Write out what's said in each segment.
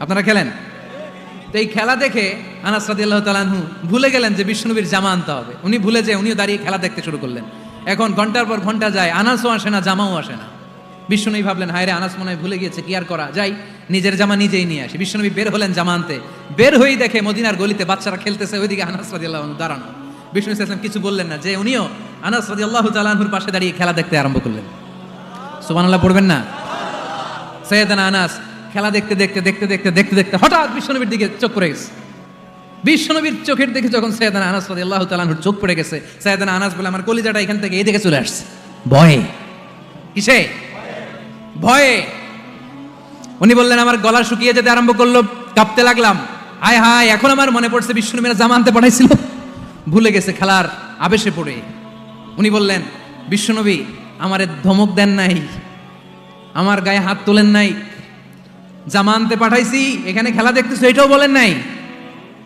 আপনারা খেলেন? তো এই খেলা দেখে আনাস রাদিয়াল্লাহু তাআলাহু ভুলে গেলেন যে বিষ্ণুবীর জামা আনতে হবে। উনি ভুলে যে উনিও দাঁড়িয়ে খেলা দেখতে শুরু করলেন। এখন ঘণ্টার পর ঘণ্টা যায়, আনাসও আসে না, জামাও আসে না। বিষ্ণুনবী ভাবলেন হায় রে আনাস মনে হয় ভুলে গিয়েছে, কি আর করা? যাই, নিজের জামা নিজেই নিয়ে আসি। বিষ্ণুনবী বের হলেন জামা আনতে। বের হয়েই দেখে মদিনার গলিতে বাচ্চারা খেলতেছে, ওইদিকে আনাস দাঁড়ানো। বিষ্ণু ইসলাম কিছু বললেন না, যে উনিও আনাস রাদিয়াল্লাহু তাআলাহুর পাশে দাঁড়িয়ে খেলা দেখতে আরম্ভ করলেন। সুবহানাল্লাহ, পড়বেন না? সৈয়দানা আনাস খেলা দেখতে দেখতে দেখতে দেখতে দেখতে দেখতে হঠাৎ বিশ্বনবীর দিকে চোখ পড়ে গেছে। বিশ্বনবীর চোখের দিকে যখন সৈয়দানা আনাস আল্লাহ তাআলার চোখ পড়ে গেছে, সৈয়দানা আনাস বলে, আমার কলিজাটা এখান থেকে এই দিকে চলে আসছে। ভয়ে। কিসে? ভয়ে। উনি বললেন, আমার গলা শুকিয়ে যেতে আরম্ভ করল, কাঁপতে লাগলাম। হায় হায়, এখন আমার মনে পড়ছে বিশ্বনবীরা জামা আনতে পাঠাইছিল। ভুলে গেছে খেলার আবেশে পড়ে। উনি বললেন, বিশ্বনবী, আমারে ধমক দেন নাই, আমার গায়ে হাত তোলেন নাই। জামা আনতে পাঠাইছি, এখানে খেলা দেখতেছো, এটাও বলেন নাই।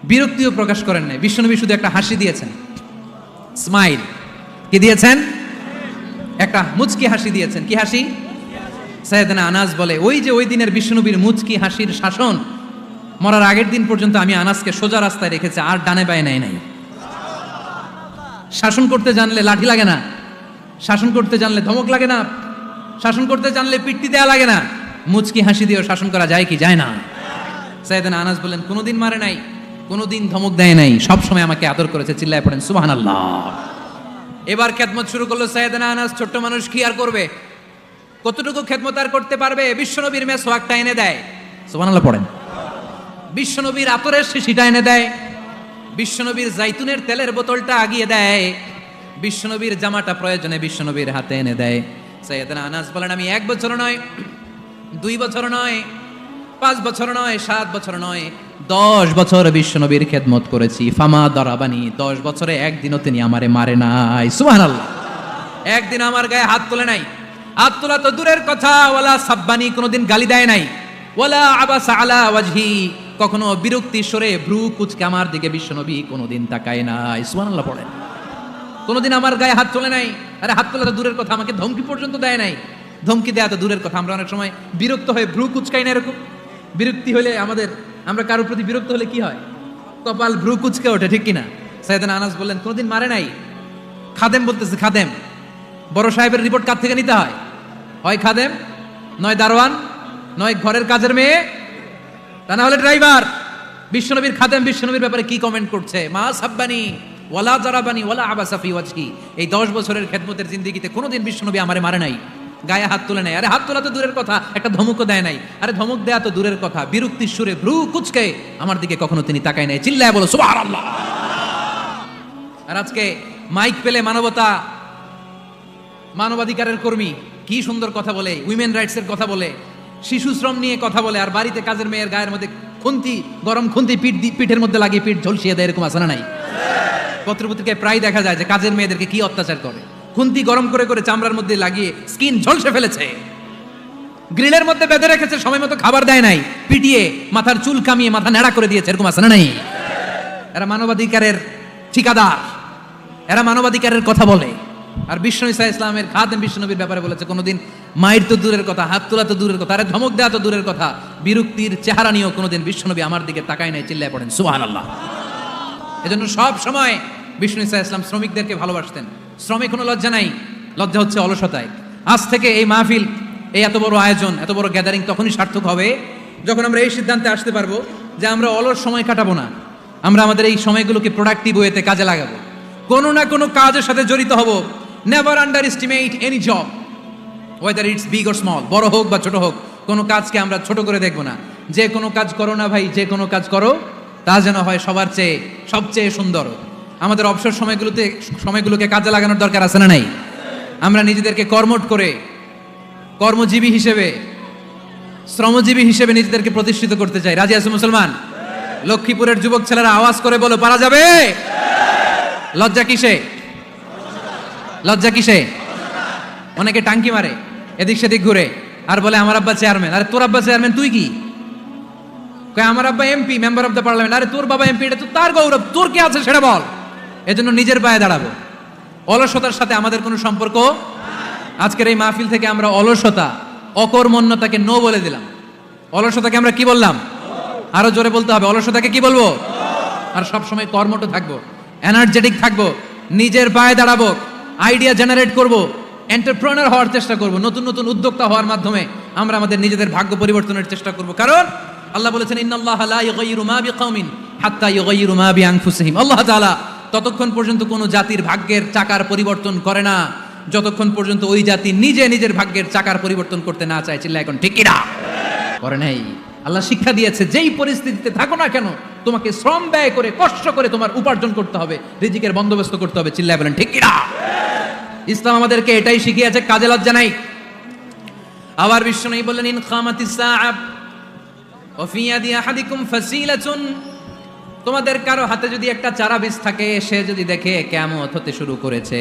বিরক্তিও প্রকাশ করেন নাই। বিশ্বনবী শুধু একটা হাসি দিয়েছেন। স্মাইল। কি দিয়েছেন? একটা মুচকি হাসি দিয়েছেন। কি হাসি? সাইয়েদনা আনাস বলে, ওই যে ওই দিনের বিষ্ণুনবীর মুচকি হাসির শাসন, মরার আগের দিন পর্যন্ত আমি আনাসকে সোজা রাস্তায় রেখেছি, আর ডানে পায়ে নাই নাই। শাসন করতে জানলে লাঠি লাগে না। শাসন করতে জানলে ধমক লাগে না। শাসন করতে জানলে পিট্টি দেয়া লাগে না। মুচকি হাসি দিয়েও শাসন করা যায় কি? যায় না। সাইয়েদনা আনাস বললেন, কোনোদিন মারে নাই, কোনোদিন ধমক দেয় নাই, সব সময় আমাকে আদর করেছে, চিল্লায় পড়েন, সুবহানাল্লাহ। এবার খেদমত শুরু করল সাইয়েদনা আনাস, ছোট্ট মানুষ কি আর করবে? কতটুকু খেদমত আর করতে পারবে? বিশ্বনবীর মেয়ে সোয়াকটা এনে দেয়, সুবহানাল্লাহ পড়েন। বিশ্বনবীর আতরের শিশিটা এনে দেয়, বিশ্বনবীর জাইতুনের তেলের বোতলটা আগিয়ে দেয়, বিশ্বনবীর জামাটা প্রয়োজনে বিশ্বনবীর হাতে এনে দেয়। সৈয়দনা আনাস বলেন, আমি এক বছর নয় দুই বছর নয়, পাঁচ বছর নয়, সাত বছর নয়, দশ বছর বিশ্বনবীর খেদমত করেছি। ফামা দরাবানি, দশ বছরে একদিনও তিনি আমারে মারে নাই। সুবহানাল্লাহ। একদিন আমার গায়ে হাত তোলে নাই। হাত তোলা তো দূরের কথা ওলা সাব্বানি কোনোদিন গালি দেয় নাই। ওলা আবাস আলা ওয়াজহি, কখনো বিরক্তি সরে ভ্রু কুচকে আমার দিকে বিশ্বনবী কোনোদিন তাকায় নাই। সুবহানাল্লাহ পড়েন। কোনোদিন আমার গায়ে হাত তোলে নাই। আরে হাত তোলা তো দূরের কথা, আমাকে ধমকি পর্যন্ত দেয় নাই। ধমকি দেয়া তো দূরের কথা। আমরা অনেক সময় বিরক্ত হয়ে ভ্রু কুচকাই না এরকম। বিরক্তি হলে আমাদের, আমরা কারোর প্রতি বিরক্ত হলে কি হয়? কপাল ভ্রু কুচকে ওঠে, ঠিক কিনা? সাইদান আনাস বললেন, কোনোদিন মারে নাই? খাদেম বলতেছে, খাদেম, বড় সাহেবের রিপোর্ট কার থেকে নিতে হয়? হয় খাদেম, নয় দারোয়ান, নয় ঘরের কাজের মেয়ে, তা না হলে ড্রাইভার। বিশ্বনবীর খাদেম বিশ্বনবীর ব্যাপারে কি কমেন্ট করছে? মা সাব্বানি, ওয়ালা জারাবানি, ওয়ালা আবাসাফি ওয়াজহি। এই দশ বছরের খেদমতের জিন্দিগিতে কোনোদিন বিশ্বনবী আমারে মারে নাই। গায়ে হাত তুলে নেয়। আরে হাত তোলা তো দূরের কথা, একটা ধমকও দেয় নাই। আরে ধমক দেয়া তো দূরের কথা। বিরক্তির সুরে ভ্রু কুচকে, আমার দিকে কখনো তিনি তাকায় নাই। চিল্লায় বলো, সুবহানাল্লাহ! আর আজকে মাইক পেলে মানবতা, মানবাধিকারের কর্মী, কি সুন্দর কথা বলে উইমেন রাইটসের কথা বলে, শিশু শ্রম নিয়ে কথা বলে, আর বাড়িতে কাজের মেয়ের গায়ের মধ্যে খুন্তি, গরম খুন্তি পিঠ পিঠের মধ্যে লাগিয়ে পিঠ ঝলসিয়ে দেয়, এরকম না নাই। পত্রপত্রিকায় প্রায় দেখা যায় যে কাজের মেয়েদেরকে কি অত্যাচার করে। খুন্তি গরম করে করে চামড়ার মধ্যে লাগিয়ে স্কিন ঝলসে ফেলেছে। গ্রিলের মধ্যে বেঁধে রেখেছে, সময় মতো খাবার দেয় নাই। পিটিয়ে মাথার চুল কামিয়ে মাথা নেড়া করে দিয়েছে, এরকম আছে না নাই? এরা মানবাধিকারের ঠিকাদার, এরা মানবাধিকারের কথা বলে। আর বিষ্ণু ইসা ইসলামের খাদেম বিষ্ণুনবীর ব্যাপারে বলেছে, কোনোদিন মায়ের তো দূরের কথা, হাত তোলা তো দূরের কথা, আরে ধমক দেওয়া তো দূরের কথা, বিরক্তির চেহারা নিয়েও কোনোদিন বিষ্ণুনবী আমার দিকে তাকায় নাই, চিল্লায় পড়েন। সুহান আল্লাহ এজন্য সব সময় বিষ্ণু ইসা ইসলাম শ্রমিকদেরকে ভালোবাসতেন। শ্রমে কোনো লজ্জা নাই। লজ্জা হচ্ছে অলসতায়। আজ থেকে এই মাহফিল, এই এত বড় আয়োজন, এত বড় গ্যাদারিং তখনই সার্থক হবে, যখন আমরা এই সিদ্ধান্তে আসতে পারব যে আমরা অলস সময় কাটাবো না। আমরা আমাদের এই সময়গুলোকে প্রোডাক্টিভ ওয়েতে কাজে লাগাবো। কোনো না কোনো কাজের সাথে জড়িত হব। Never underestimate any job whether it's big or small বড় হোক বা ছোট হোক, কোনো কাজকে আমরা ছোট করে দেখব না। যে কোনো কাজ করো না ভাই, যে কোনো কাজ করো, তা যেন হয় সবার চেয়ে, সবচেয়ে সুন্দর। আমাদের অবসর সময়গুলোতে, সময়গুলোকে কাজে লাগানোর দরকার আছে না নাই? আমরা নিজেদেরকে কর্মট করে, কর্মজীবী হিসেবে, শ্রমজীবী হিসেবে নিজেদেরকে প্রতিষ্ঠিত করতে চাই। রাজি আছে মুসলমান? লক্ষ্মীপুরের যুবক ছেলেরা আওয়াজ করে বলো, পারা যাবে? লজ্জা কিসে? লজ্জা কিসে? অনেকে টাঙ্কি মারে, এদিক সেদিক ঘুরে, আর বলে, আমার আব্বা চেয়ারম্যান আরে, তোর আব্বা চেয়ারম্যান তুই কি? আমার আব্বা MP member of the parliament আরে, তোর বাবা এমপি এটা তো তার গৌরব, তোর কি আছে সেটা বল? এজন্য নিজের পায়ে দাঁড়াবো। অলসতার সাথে আমাদের কোনো সম্পর্ক? আজকের এই মাহফিল থেকে আমরা অলসতা, অকর্মণ্যতাকে নো বলে দিলাম। অলসতাকে আমরা কি বললাম? আরও জোরে বলতে হবে, অলসতাকে কি বলব? আর সব সময় কর্মঠ থাকব এনার্জেটিক থাকব, নিজের পায়ে দাঁড়াবো আইডিয়া জেনারেট করব এন্টারপ্রেনার হওয়ার চেষ্টা করব, নতুন নতুন উদ্যোক্তা হওয়ার মাধ্যমে আমরা আমাদের নিজেদের ভাগ্য পরিবর্তনের চেষ্টা করব। কারণ আল্লাহ বলেছেন, ইন্নাল্লাহ লা ইউগাইয়িরু মা বিকাউমিন হাত্তা ইউগাইয়িরু মা বিআনফুসিহিম। আল্লাহ তাআলা ততক্ষণ পর্যন্ত কোনো জাতির ভাগ্যের চাকার পরিবর্তন করে না। যতক্ষণ পর্যন্ত ওই জাতি নিজে নিজের ভাগ্যের চাকার পরিবর্তন করতে না চায় চিল্লা এখন ঠিক কিনা? করে নাই। আল্লাহ শিক্ষা দিয়েছে, যেই পরিস্থিতিতে থাকো না কেন, তোমাকে শ্রম ব্যয় করে, কষ্ট করে তোমার উপার্জন করতে হবে, রিজিকের বন্দোবস্ত করতে হবে, চিল্লায় বলেন ঠিক কিনা? ইসলাম আমাদেরকে এটাই শিখিয়েছে, কাজে লজ্জা নাই। আবার বিশ্ব নেই বললেন, ইন খামাতিস সাআব, ওয়া ফি ইয়াদি আহাদিকুম ফাসিলাতুন তোমাদের কারও হাতে যদি একটা চারা বীজ থাকে, সে যদি দেখে কিয়ামত হতে শুরু করেছে।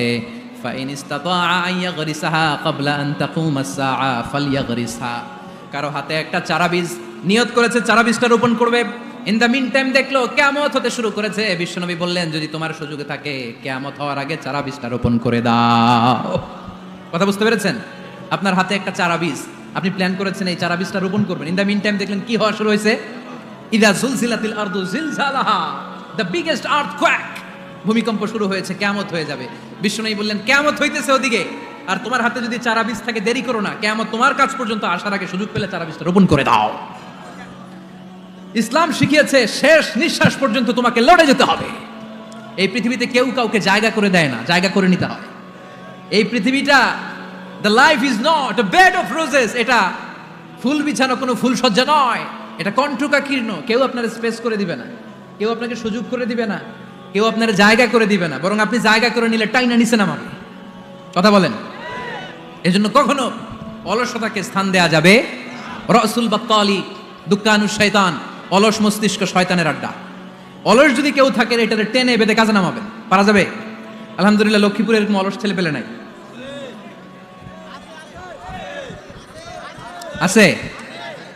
কারও হাতে একটা চারা বীজ নিয়ত করেছে, চারা বীজটা রোপণ করবে। ইন দ্য মিন টাইম দেখল কিয়ামত হতে শুরু করেছে। বিশ্বনবী বললেন, যদি তোমার সুযোগে থাকে, কিয়ামত হওয়ার আগে চারা বীজটা রোপণ করে দাও। কথা বুঝতে পেরেছেন? আপনার হাতে একটা চারা বীজ, আপনি প্ল্যান করেছেন এই চারা বীজটা রোপণ করবেন। ইন দ্য মিন টাইম দেখলেন কি হওয়া শুরু হয়েছে? ইদা জুলজিলাতিল আরদু জিলজালাহা। দ্য বিগেস্ট আর্থকোয়াক ভূমিকম্প শুরু হয়েছে, কিয়ামত হয়ে যাবে। বিষ্ণু বললেন, কিয়ামত হইতেছে ওদিকে। আর তোমার হাতে যদি চারা বীজ থাকে, দেরি করো না। কিয়ামত তোমার কাছ পর্যন্ত আসার আগে সুযোগ পেলে চারা বীজটা রোপণ করে দাও। ইসলাম শিখিয়েছে, শেষ নিঃশ্বাস পর্যন্ত তোমাকে লড়ে যেতে হবে। এই পৃথিবীতে কেউ কাউকে জায়গা করে দেয় না, জায়গা করে নিতে হয়। এই পৃথিবীটা the life is not bed of roses এটা ফুল বিছানো কোনো ফুল সজ্জা নয়। এটা কণ্ঠকা কীর্ণ কেউ আপনার স্পেস করে দিবে না। কেউ আপনাকে সুযোগ করে দিবে না। কেউ আপনার জায়গা করে দিবে না। বরং আপনি জায়গা করে নিলে টাইনা নিচে নামাবে কথা বলেন। এজন্য কখনো অলসতাকে স্থান দেয়া যাবে। রসুল বাক্তালি দুঃখানু শয়তান, অলস মস্তিষ্ক শয়তানের আড্ডা। অলস যদি কেউ থাকে, এটারে টেনে বেঁধে কাজে নামাবেন। পারা যাবে? আলহামদুলিল্লাহ লক্ষ্মীপুরে এরকম অলস ছেলে পেলে নাই। আছে?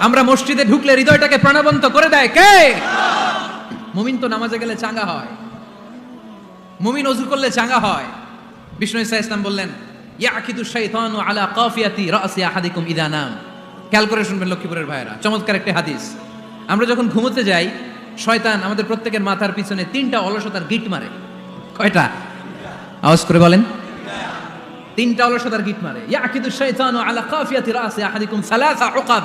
আমরা মসজিদে ঢুকলে হৃদয়টাকে প্রাণবন্ত করে দেয় কে? মুমিন তো নামাজে গেলে চাঙ্গা হয়। মুমিন অজু করলে চাঙ্গা হয়। বিষ্ণু ইসা ইসলাম বললেন, ইয়াকিদু আলা কাফিয়াতি রাসি আহাদিকুম খেয়াল করে শুনবেন লক্ষ্মীপুরের ভাইরা চমৎকার একটা হাদিস। আমরা যখন ঘুমোতে যাই, শয়তান আমাদের প্রত্যেকের মাথার পিছনে তিনটা অলসতার গিট মারে। কয়টা? আওয়াজ করে বলেন। তিনটা অলসতার গিট মারে। ইয়াকিদু শাইতানু আলা কাফিয়াতি রাসি আহাদিকুম সালাসা উকাব।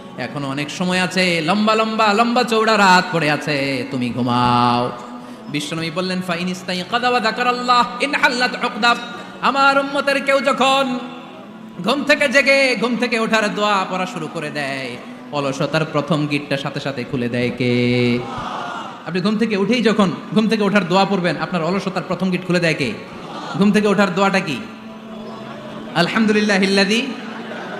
এখনও অনেক সময় আছে। লম্বা লম্বা লম্বা চৌড়া রাত পড়ে আছে। তুমি ঘুমাও। বিশ্বনবী বললেন, ফাইন ইস্তাই কাদাওয়া দাকার আল্লাহ ইন হাল্লাত উকদাব আমার উম্মতের কেউ যখন ঘুম থেকে জেগে, ঘুম থেকে ওঠার দোয়া পড়া শুরু করে দেয়, অলসতার প্রথম গিটটা সাথে সাথে খুলে দেয় কে? আপনি ঘুম থেকে উঠেই যখন ঘুম থেকে ওঠার দোয়া পড়বেন, আপনার অলসতার প্রথম গিট খুলে দেয় কে? ঘুম থেকে ওঠার দোয়াটা কি? আলহামদুলিল্লাহ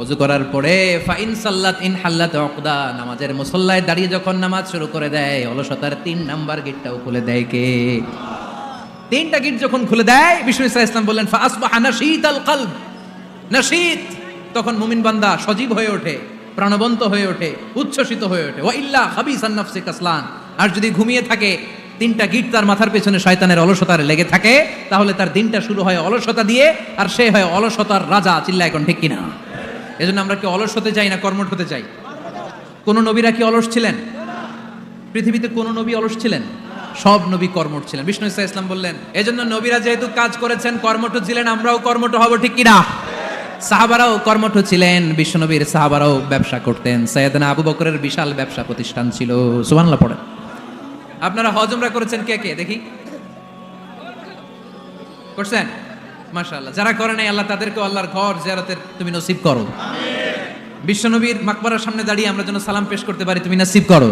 অজু করার পরে, ফাইন সাল্লাত ইন হাল্লাত উকদা নামাজের মুসল্লায় দাঁড়িয়ে যখন নামাজ শুরু করে দেয়, অলসতার তিন নাম্বার গিটটাও খুলে দেয় কে? তিনটা গিট যখন খুলে দেয়, বিষ্ণু ইসা ইসলাম বললেন ফাসবাহা নাশীত আল কলব। নাশীত, তখন মুমিন বান্দা সজীব হয়ে ওঠে, প্রাণবন্ত হয়ে ওঠে, উচ্ছ্বসিত হয়ে ওঠে। ওয়া ইল্লা খাবিসান নাফসি কাসলান। আর যদি ঘুমিয়ে থাকে, তিনটা গিট তার মাথার পেছনে শয়তানের অলসতার লেগে থাকে, তাহলে তার দিনটা শুরু হয় অলসতা দিয়ে, আর সে হয় অলসতার রাজা চিল্লা এখন ঠিক কিনা? এজন্য আমরা কি অলস হতে চাই না কর্মঠ হতে চাই? কোন নবীরা কি অলস ছিলেন? পৃথিবীতে কোন নবী অলস ছিলেন? সব নবী কর্মঠ ছিলেন। বিষ্ণু ইসা ইসলাম বললেন, এজন্য নবীরা যেহেতু কাজ করেছেন, কর্মঠ ছিলেন, আমরাও কর্মঠ হব, ঠিক কিনা সাহাবারাও কর্মঠ ছিলেন বিশ্বনবীর সাহাবারাও ব্যবসা করতেন। সৈয়দনা আবু বকরের বিশাল ব্যবসা প্রতিষ্ঠান ছিল। সুবহানাল্লাহ, পড়েন। আপনারা হজমরা করেছেন কে কে? দেখি। করছেন? মাশাআল্লাহ। যারা করে নাই আল্লাহ তাদেরকে আল্লাহর ঘর জিয়ারতের তুমি নসিব করো। বিশ্বনবীর মাকবরার সামনে দাঁড়িয়ে আমরা যেন সালাম পেশ করতে পারি তুমি নসিব করো।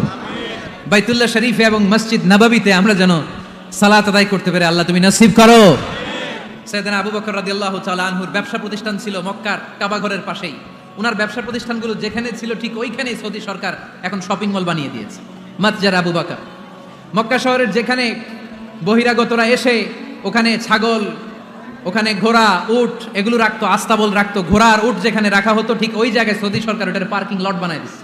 বাইতুল্লাহ শরীফে এবং মসজিদ নবাবিতে আমরা যেন সালাত আদায় করতে পারি আল্লাহ তুমি নসিব করো। সৈয়দানা আবু বকর রাদিয়াল্লাহু তাআলা আনহুর ব্যবসা প্রতিষ্ঠান ছিল মক্কার কাবা ঘরের পাশেই। ওনার ব্যবসা প্রতিষ্ঠানগুলো যেখানে ছিল ঠিক ওইখানেই সৌদি সরকার এখন শপিং মল বানিয়ে দিয়েছে মাতজার আবু বকর। মক্কা শহরের যেখানে বহিরাগতরা এসে ওখানে ছাগল ওখানে ঘোড়া, উট, এগুলো রাখতো আস্তাবল রাখতো। ঘোড়ার উট যেখানে রাখা হতো, ঠিক ওই জায়গায় সৌদি সরকার ওটার পার্কিং লট বানায় দিচ্ছে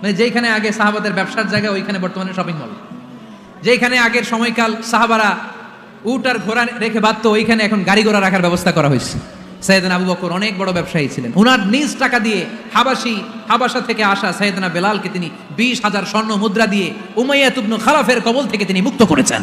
মানে যেখানে আগে সাহাবাদের ব্যবসার জায়গা, ওইখানে বর্তমানে শপিং মল যেখানে আগের সময়কাল সাহাবারা উট আর ঘোড়া রেখে বাঁধত, ওইখানে এখন গাড়ি ঘোড়া রাখার ব্যবস্থা করা হয়েছে। সৈয়দনা আবু বকর অনেক বড় ব্যবসায়ী ছিলেন। ওনার নিজ টাকা দিয়ে হাবাসি, হাবাসা থেকে আসা সৈয়দনা বেলালকে তিনি বিশ হাজার স্বর্ণ মুদ্রা দিয়ে উমাইয়া তুবনু খারাফের কবল থেকে তিনি মুক্ত করেছেন।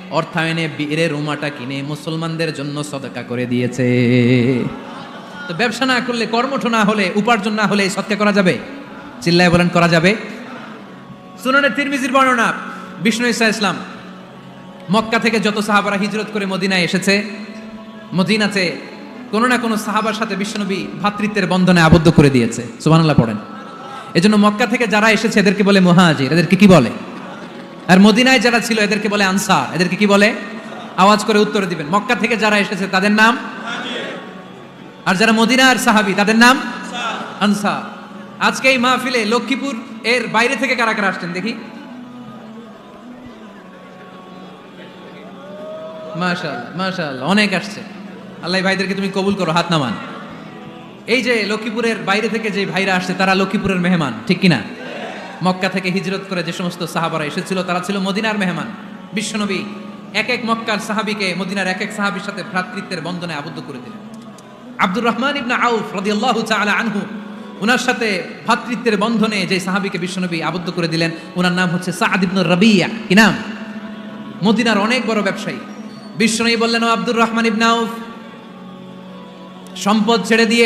অর্থায়নে বীরে রুমাটা কিনে মুসলমানদের জন্য সদকা করে দিয়েছে। তো ব্যবসা না করলে, কর্মঠ না হলে, উপার্জন না হলে সৎকা করা যাবে? চিল্লায় বলেন, করা যাবে? সুনানের তিরমিজির বর্ণনা, বিষ্ণু ইসা ইসলাম, মক্কা থেকে যত সাহাবারা হিজরত করে মদিনায় এসেছে, মদিনাতে কোনো না কোনো সাহাবার সাথে বিশ্বনবী ভ্রাতৃত্বের বন্ধনে আবদ্ধ করে দিয়েছে। সুবহানাল্লাহ পড়েন। এজন্য মক্কা থেকে যারা এসেছে, এদেরকে বলে মুহাজির, এদেরকে কি বলে? আর মদিনায় যারা ছিল, এদেরকে বলে আনসার। এদেরকে কি বলে? আওয়াজ করে উত্তর দিবেন। মক্কা থেকে যারা এসেছে, তাদের নাম? আর যারা মদিনার সাহাবি, তাদের নাম? আনসার। আজকে এই মাহফিলে লক্ষ্মীপুর এর বাইরে থেকে কারা কারা আসছেন দেখি? মাশাআল্লাহ মাশাআল্লাহ, অনেক আসছে। আল্লাহ ভাইদেরকে তুমি কবুল করো, হাত নামান। এই যে লক্ষ্মীপুরের বাইরে থেকে যে ভাইরা আসছে, তারা লক্ষ্মীপুরের মেহমান, ঠিক কিনা? মক্কা থেকে হিজরত করে যে সমস্ত সাহাবারা এসেছিল, তারা ছিল মদিনার মেহমান। বিশ্বনবী এক এক মক্কার সাহাবিকে মদিনার এক এক সাহাবির সাথে ভ্রাতৃত্বের বন্ধনে আবদ্ধ করে দিলেন। আব্দুর রহমান ইবনা আউফ রাদিয়াল্লাহু তাআলা আনহু ওনার সাথে ভ্রাতৃত্বের বন্ধনে যে সাহাবিকে বিশ্বনবী আবদ্ধ করে দিলেন ওনার নাম হচ্ছে সাআদ ইবনে রাবিয়া। কি নাম? মদিনার অনেক বড় ব্যবসায়ী। বিশ্বনবী বললেন আব্দুর রহমান ইবনে আউফ, সম্পদ ছেড়ে দিয়ে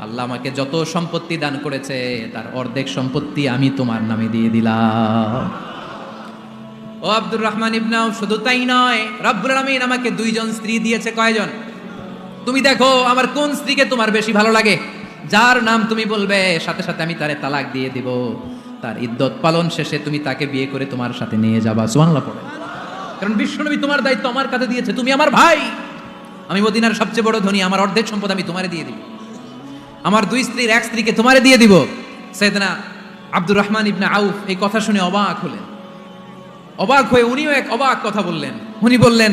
আল্লাহ আমাকে যত সম্পত্তি দান করেছে, তার অর্ধেক সম্পত্তি আমি তোমার নামে দিয়ে দিলাম। ও আব্দুর রহমান ইবনাও শুধু তাই নয়, রব্বুল আলামিন আমাকে দুইজন স্ত্রী দিয়েছে, কয়জন? তুমি দেখো, আমার কোন স্ত্রীকে তোমার বেশি ভালো লাগে? যার নাম তুমি বলবে, সাথে সাথে আমি তারে তালাক দিয়ে দিব। তার ইদ্যত পালন শেষে তুমি তাকে বিয়ে করে তোমার সাথে নিয়ে যাবা। সুবহানাল্লাহ পড়ে। কারণ বিশ্বনবী তোমার দায়িত্ব আমার কাছে দিয়েছে, তুমি আমার ভাই। আমি মদিনার সবচেয়ে বড় ধনী, আমার অর্ধেক সম্পদ আমি তোমারে দিয়ে দিব। আমার দুই স্ত্রীর এক স্ত্রীকে তোমারে দিয়ে দিব। সৈয়দনা আব্দুর রহমান ইবনে আউফ এই কথা শুনে অবাক হলেন। অবাক হয়ে উনিও এক অবাক কথা বললেন। উনি বললেন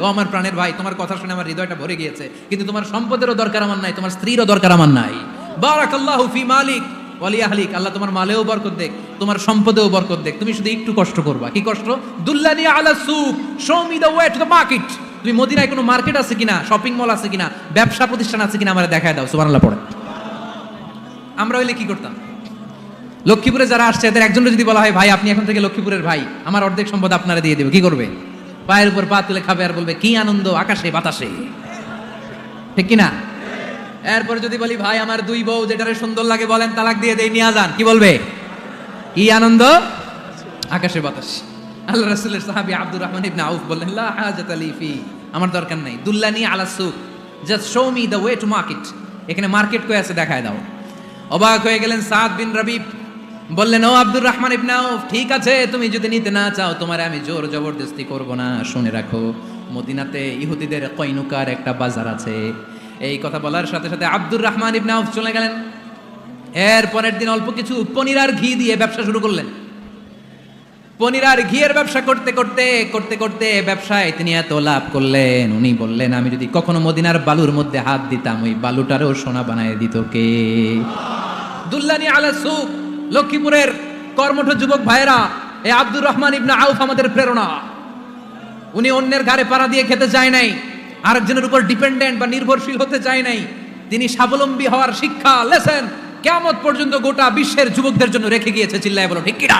ও আমার প্রাণের ভাই, তোমার কথা শুনে আমার হৃদয়টা ভরে গিয়েছে। কিন্তু তোমার সম্পদেরও দরকার আমার নাই, তোমার স্ত্রীরও দরকার আমার নাই। বারাকাল্লাহু ফি মালিক ওয়ালি আহলিক। আল্লাহ তোমার মালেও বরকত দেখ, তোমার সম্পদেও বরকত দেখ। তুমি শুধু একটু কষ্ট করবা। কি কষ্ট? দুল্লানি আলা সুক। Show me the way to the market তুমি মদিনায় কোনো মার্কেট আছে কিনা, শপিং মল আছে কিনা, ব্যবসা প্রতিষ্ঠান আছে কিনা আমারে দেখায় দাও, সুবহানাল্লাহ পড়ে। আমরা হইলে কি করতাম? লক্ষ্মীপুরে যারা আসছে, এদের একজনের যদি বলা হয়, ভাই, আপনি এখন থেকে লক্ষ্মীপুরের ভাই, আমার অর্ধেক সম্পদ আপনারা দিয়ে দেবে। কি করবে? পায়ের উপর পা তুলে খাবে আর বলবে, কি আনন্দ, আকাশে, বাতাসে। ঠিক কি না এরপরে যদি বলি, ভাই, আমার দুই বউ, যেটারে সুন্দর লাগে বলেন, তালাক দিয়ে দেই, নিয়ে যান। কি বলবে? কি আনন্দ? আকাশে, বাতাস। আল্লাহ রাসূলের সাহাবী আব্দুর রহমান ইবনে আউফ বললেন, লা হাজাত আলি ফি। আমার দরকার নাই। দুল্লানি আলা সুক। Just show me the way to market এখানে মার্কেট কই আছে দেখায় দাও। অবাক হয়ে গেলেন সাদ বিন রবিব। বললেন, ও আব্দুর রহমান ইবনে আউফ, ঠিক আছে, তুমি যদি নিতে না চাও, তোমারে আমি জোর জবরদস্তি করব না। শুনে রাখো, মদিনাতে ইহুদিদের কইনুকার একটা বাজার আছে। এই কথা বলার সাথে সাথে আব্দুর রহমান ইবনে আউফ চলে গেলেন। এর পরের দিন অল্প কিছু পনির আর ঘি দিয়ে ব্যবসা শুরু করলেন। পনির আর ঘিয়ের ব্যবসা করতে করতে করতে করতে ব্যবসায় তিনি এত লাভ করলেন। উনি বললেন, আমি যদি কখনো মদিনার বালুর মধ্যে হাত দিতাম, ওই বালুটারও সোনা বানায় দিত কে? দুল্লানি আলা সুক লক্ষ্মীপুরের কর্মঠ যুবক ভাইরা এ আব্দুর রহমান ইবনে আউফ আমাদের প্রেরণা। উনি অন্যের ঘাড়ে পাড়া দিয়ে খেতে চায় নাই, আরেকজনের উপর ডিপেন্ডেন্ট বা নির্ভরশীল হতে চায় নাই। তিনি স্বাবলম্বী হওয়ার শিক্ষা, লেসেন কেমন পর্যন্ত গোটা বিশ্বের যুবকদের জন্য রেখে গিয়েছে, চিল্লায় বলো, ঠিক কিনা?